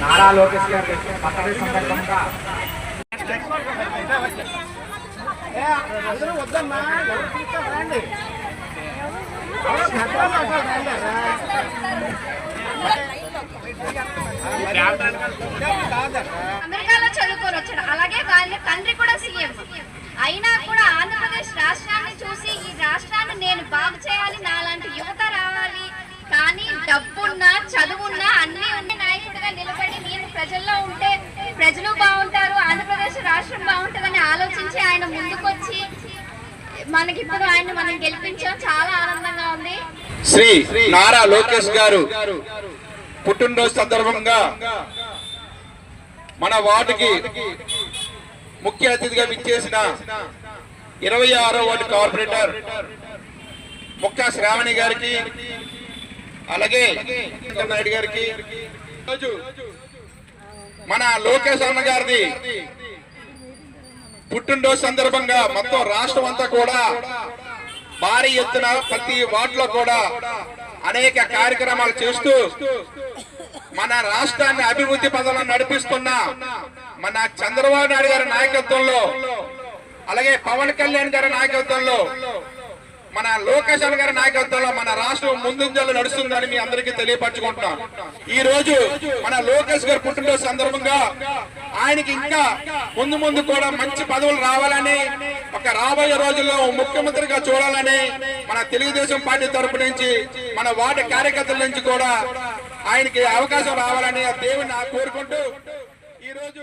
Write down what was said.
నారా లోకేష్ గారి బర్త్డే సందర్భంగా. వద్దమ్మా? రండి. అమెరికాలో చదువుకొని వచ్చాడు. అలాగే వాళ్ళ తండ్రి కూడా సీఎం. అయినా కూడా ఆంధ్రప్రదేశ్ రాష్ట్రాన్ని చూసి ఈ రాష్ట్రాన్ని నేను బాగు చేయాలి నాలాంటి యువత రావాలి. కానీ డబ్బున్నా చదువున్నా అన్ని ఉండే నాయకుడిగా నిలబడి నేను ప్రజల్లో ఉంటే ప్రజలు బాగుంటారు ఆంధ్రప్రదేశ్ రాష్ట్రం బాగుంటుందని ఆలోచించి ఆయన ముందుకొచ్చి మనకి ఇప్పుడు ఆయన మనం గెలిపించాం. చాలా ఆనందంగా ఉంది. శ్రీ నారా లోకేష్ గారు పుట్టినరోజు సందర్భంగా మన వార్డుకి ముఖ్య అతిథిగా విచ్చేసిన ఇరవై ఆరో వార్డు కార్పొరేటర్ ముక్కా శ్రావణి గారికి అలాగే నాయుడు గారికి. రోజు మన లోకేష్ అన్న గారిది. పుట్టినరోజు సందర్భంగా మొత్తం రాష్ట్రం అంతా కూడా భారీ ఎత్తున ప్రతి వార్డులో కూడా అనేక కార్యక్రమాలు చేస్తూ మన రాష్ట్రాన్ని అభివృద్ధి పదంలో నడిపిస్తున్న మన చంద్రబాబు నాయుడు గారి నాయకత్వంలో అలాగే పవన్ కళ్యాణ్ గారి నాయకత్వంలో మన లోకేష్ గారి నాయకత్వంలో మన రాష్ట్రం ముందుంజలు నడుస్తుందని మీ అందరికీ తెలియపరచుకుంటున్నాం. ఈ రోజు మన లోకేష్ గారి పుట్టినరోజు సందర్భంగా ఆయనకి ఇంకా ముందు ముందు కూడా మంచి పదవులు రావాలని ఒక రాబోయే రోజుల్లో ముఖ్యమంత్రిగా చూడాలని మన తెలుగుదేశం పార్టీ తరపు నుంచి మన వార్డు కార్యకర్తల నుంచి కూడా ఆయనకి అవకాశం రావాలని ఆ దేవుని కోరుకుంటూ ఈ రోజు